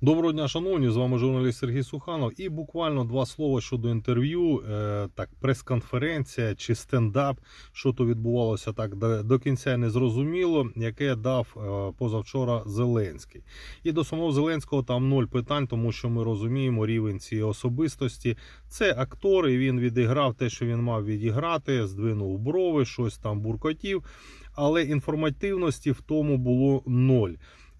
Доброго дня, шановні, з вами журналіст Сергій Суханов. І буквально два слова щодо інтерв'ю. Е, так, прес-конференція чи стендап, що то відбувалося так до, кінця не зрозуміло, яке дав е, позавчора Зеленський. І до самого Зеленського там ноль питань, тому що ми розуміємо рівень цієї особистості. Це актор, і він відіграв те, що він мав відіграти, здвинув брови, щось там буркотів. Але інформативності в тому було ноль.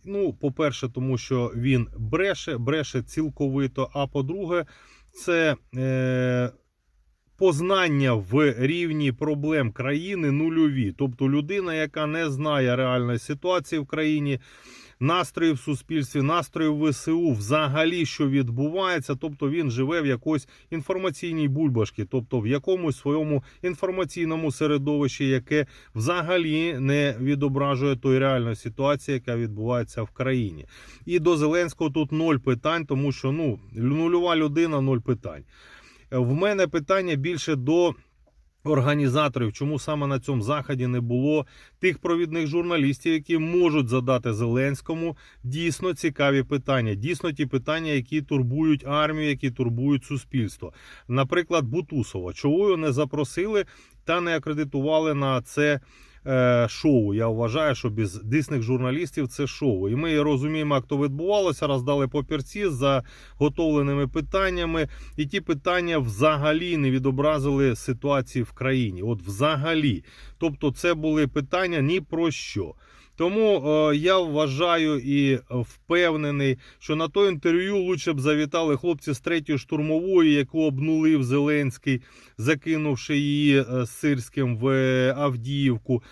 Ну, по-перше, тому що він бреше, бреше цілковито. А по-друге, це е, познання в рівні проблем країни нульові. Тобто людина, яка не знає реальної ситуації в країні, настрої в суспільстві, настрої в ВСУ, взагалі, що відбувається. Тобто він живе в якоїсь інформаційній бульбашці, тобто в якомусь своєму інформаційному середовищі, яке взагалі не відображує той реальної ситуації, яка відбувається в країні. І до Зеленського тут ноль питань, тому що ну нульова людина, ноль питань. В мене питання більше до. Організаторів, чому саме на цьому заході не було тих провідних журналістів, які можуть задати Зеленському дійсно цікаві питання, дійсно ті питання, які турбують армію, які турбують суспільство. Наприклад, Бутусова, чого його не запросили та не акредитували на це е, шоу. Я вважаю, що без дійсних журналістів це шоу. І ми розуміємо, як то відбувалося. Роздали папірці з заготовленими питаннями, і ті питання взагалі не відобразили ситуації в країні. От взагалі. Тобто, це були питання ні про що. Тому е, я вважаю і впевнений, що на то інтерв'ю лучше б завітали хлопці з третьої штурмової, яку обнулив Зеленський, закинувши її е, Сирським в Авдіївку.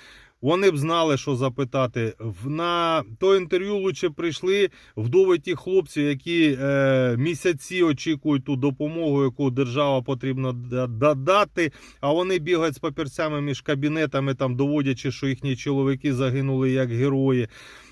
Вони б знали, що запитати. На то інтерв'ю лучше прийшли вдови ті хлопці, які е, місяці очікують ту допомогу, яку держава потрібно додати. А вони бігають з папірцями між кабінетами, там доводячи, що їхні чоловіки загинули як герої.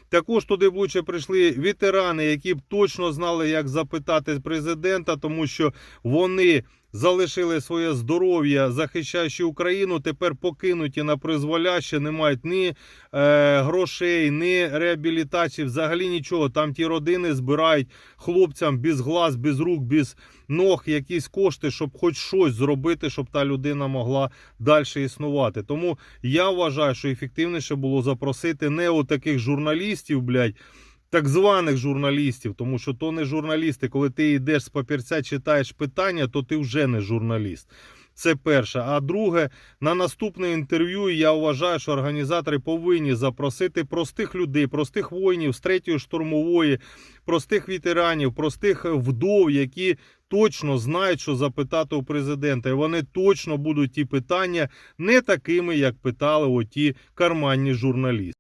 Також туди б лучше прийшли ветерани, які б точно знали, як запитати президента, тому що вони залишили своє здоров'я, захищаючи Україну. Тепер покинуті на призволяще, не мають ні е, грошей, ні реабілітації, взагалі нічого. Там ті родини збирають хлопцям без глаз, без рук, без ног якісь кошти, щоб хоч щось зробити, щоб та людина могла далі існувати. Тому я вважаю, що ефективніше було запросити не от таких журналістів, блядь, так званих журналістів, тому що то не журналісти. Коли ти йдеш з папірця, читаєш питання, то ти вже не журналіст. Це перше. А друге, на наступне інтерв'ю я вважаю, що організатори повинні запросити простих людей, простих воїнів з третьої штурмової, простих ветеранів, простих вдов, які точно знають, що запитати у президента. І вони точно будуть ті питання не такими, як питали оті карманні журналісти.